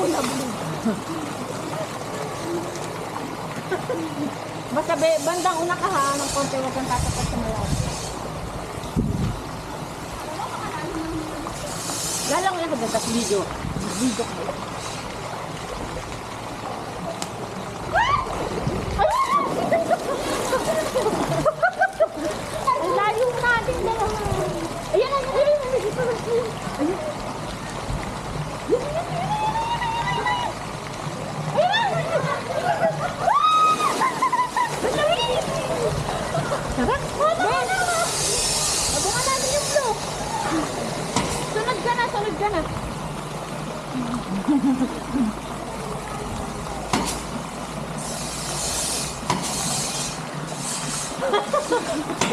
muna bulog. Basta be, bandang una ka ha, ng konti wag kang tatapat sa malaki. Lalang lang ka dapat video. Video ka. Ka na, ka na.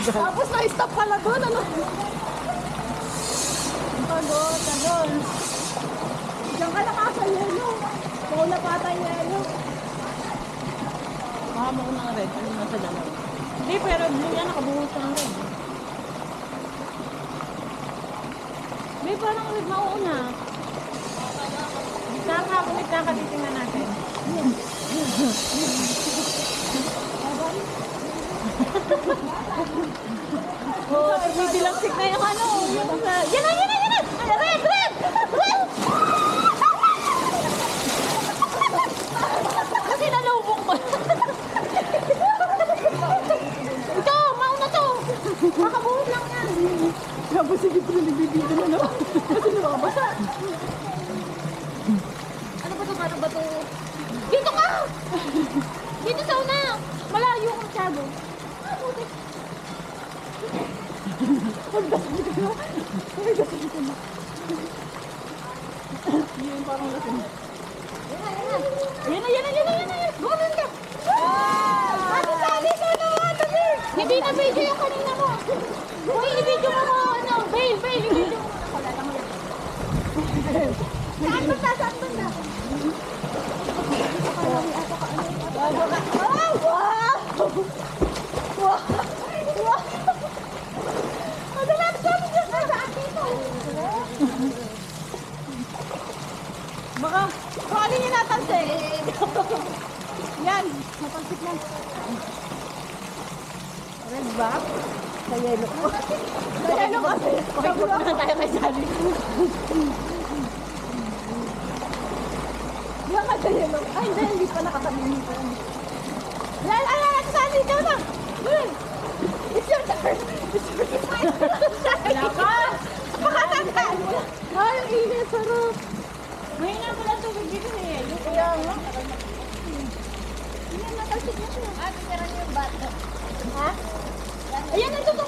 Tapos na-stop pala doon, ano? Pagod, pagod. Diyan ka nakasa yelo. Paula pa tayo yelo. Mahama ko ng red. Ano nasa dalawa? Hindi, pero blue yan. Nakabuhos ng red. Parang red mauuna. Gitna ka, gitna ka. Titingnan natin. Oh, bibilangsik na yung ano. Yung. Yan na, yan na, yan na! Red! Kasi nalubog mo. Ito, mauna to. Makabuhos lang yan. Tapos sige ko nagbibigyan na naman. Kasi nakabasa. Ano ba to? Ano ba to? Dito ka! Dito sa una! Malayo ang masyado. Ah, putik. Yun parang lasing. Yan na, yan na, yan na, yan na, yan na. Gumanon ka. Ate Sally, naman, dali. Hindi na video yung kanina mo. Uy, i-video mo mo, ano, bail, bail, i-video mo. Wala lang yan. Saan ba, saan ba na? Wow! Wow! Wow! Wow! Ano lang sabi niya sa akin mo? Baka, kung ano. Yan. Napansip lang. Red ba? Sa yelo. Kaya ano kasi? Punta na tayo kay Sally. Yan ka sa yellow. Ay, hindi, hindi pa nakatabi nito. Lal, ay, ay, Sally, ikaw na. It's your turn. It's your turn. Wala ka. Makatanda. Ay, ang init. Sarap. May nga pala tubig dito eh. Yung Kaya nga. Hindi, natalsik na siya. Ah, tira niyo yung bata. Ha? 哎呀，那这。